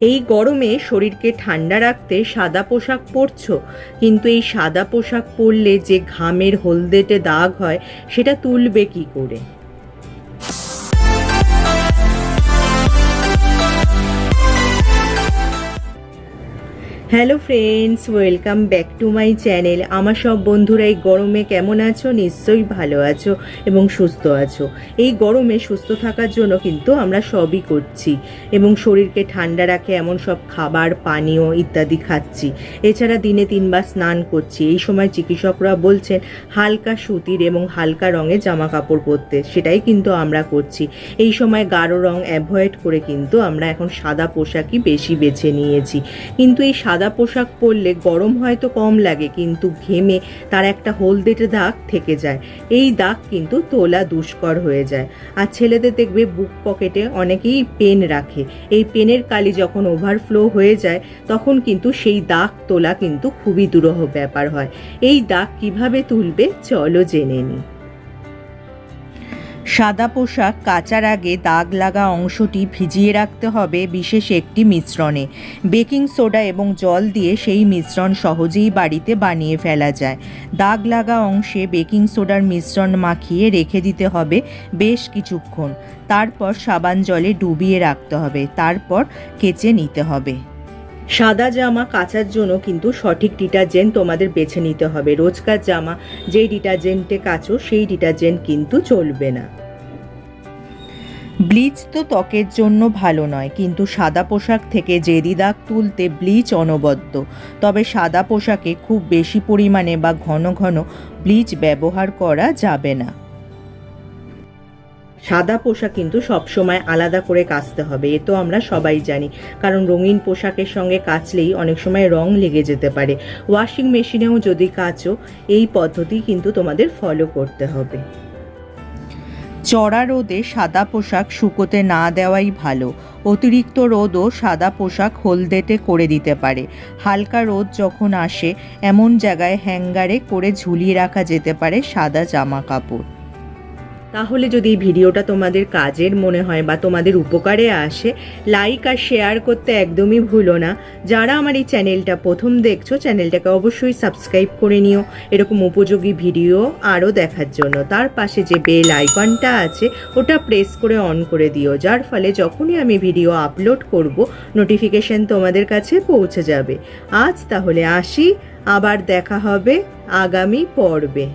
এই গরমে শরীরকে ঠান্ডা রাখতে সাদা পোশাক পরছ, কিন্তু এই সাদা পোশাক পরলে যে ঘামের হলদেটে দাগ হয়, সেটা তুলবে কি করে? Hello friends welcome back to my channel আমার সব বন্ধুরা, এই গরমে কেমন আছো? নিশ্চয়ই ভালো আছো এবং সুস্থ আছো। এই গরমে সুস্থ থাকার জন্য কিন্তু আমরা সবই করছি এবং শরীরকে ঠান্ডা রাখে, এমন সব খাবার, পানীয় ইত্যাদি খাচ্ছি। এছাড়া দিনে তিনবার স্নান করছি। এই সময় চিকিৎসকরা বলছেন, হালকা সুতির এবং হালকা রঙের জামা কাপড় পরতে। সেটাই কিন্তু আমরা করছি। এই সময় গাঢ় রং অ্যাভয়েড করে কিন্তু আমরা এখন সাদা পোশাকই বেশি বেছে নিয়েছি। কিন্তু এই সাদা পোশাক পরলে গরম হয়তো কম লাগে, কিন্তু ঘেমে তার একটা হলদেটে দাগ থেকে যায়। এই দাগ কিন্তু তোলা দুষ্কর হয়ে যায়। আর ছেলেদের দেখবে বুক পকেটে অনেকেই পেন রাখে। এই পেনের কালি যখন ওভারফ্লো হয়ে যায়, তখন কিন্তু সেই দাগ তোলা কিন্তু খুবই দুরহ ব্যাপার হয়। এই দাগ কীভাবে তুলবে চলো জেনে নিই সাদা পোশাক, কাচার আগে দাগ লাগা অংশটি ভিজিয়ে রাখতে হবে বিশেষ একটি মিশ্রণে। বেকিং সোডা এবং জল দিয়ে সেই মিশ্রণ সহজেই বাড়িতে বানিয়ে ফেলা যায়। দাগ লাগা অংশে বেকিং সোডার মিশ্রণ মাখিয়ে রেখে দিতে হবে বেশ কিছুক্ষণ। তারপর সাবান জলে ডুবিয়ে রাখতে হবে। তারপর কেচে নিতে হবে। সাদা জামা কাচার জন্য কিন্তু সঠিক ডিটারজেন্ট তোমাদের বেছে নিতে হবে। রোজকার জামা, যেই ডিটারজেন্টে কাচো, সেই ডিটারজেন্ট কিন্তু চলবে না। ব্লিচ তো ত্বকের জন্য ভালো নয়, কিন্তু সাদা পোশাক থেকে জেদি দাগ তুলতে ব্লিচ অনবদ্য। তবে সাদা পোশাকে খুব বেশি পরিমাণে বা ঘন ঘন ব্লিচ ব্যবহার করা যাবে না। সাদা পোশাক কিন্তু সবসময় আলাদা করে কাচতে হবে, এ তো আমরা সবাই জানি। কারণ রঙিন পোশাকের সঙ্গে কাচলেই অনেক সময় রং লেগে যেতে পারে। ওয়াশিং মেশিনেও যদি কাচো, এই পদ্ধতি কিন্তু তোমাদের ফলো করতে হবে। চড়া রোদে সাদা পোশাক শুকোতে না দেওয়াই ভালো। অতিরিক্ত রোদও সাদা পোশাক হলদেটে করে দিতে পারে। হালকা রোদ যখন আসে, এমন জায়গায় হ্যাঙ্গারে করে ঝুলিয়ে রাখা যেতে পারে সাদা জামা কাপড়। তাহলে যদি এই ভিডিওটা তোমাদের কাজের মনে হয় বা তোমাদের উপকারে আসে লাইক আর শেয়ার করতে একদমই ভুলো না। যারা আমার এই চ্যানেলটা প্রথম দেখছ চ্যানেলটাকে অবশ্যই সাবস্ক্রাইব করে নিও। এরকম উপযোগী ভিডিও আরও দেখার জন্য। তার পাশে যে বেল আইকনটা আছে, ওটা প্রেস করে অন করে দিও। যার ফলে যখনই আমি ভিডিও আপলোড করব নোটিফিকেশন তোমাদের কাছে পৌঁছে যাবে। আজ তাহলে আসি, আবার দেখা হবে আগামী পর্বে।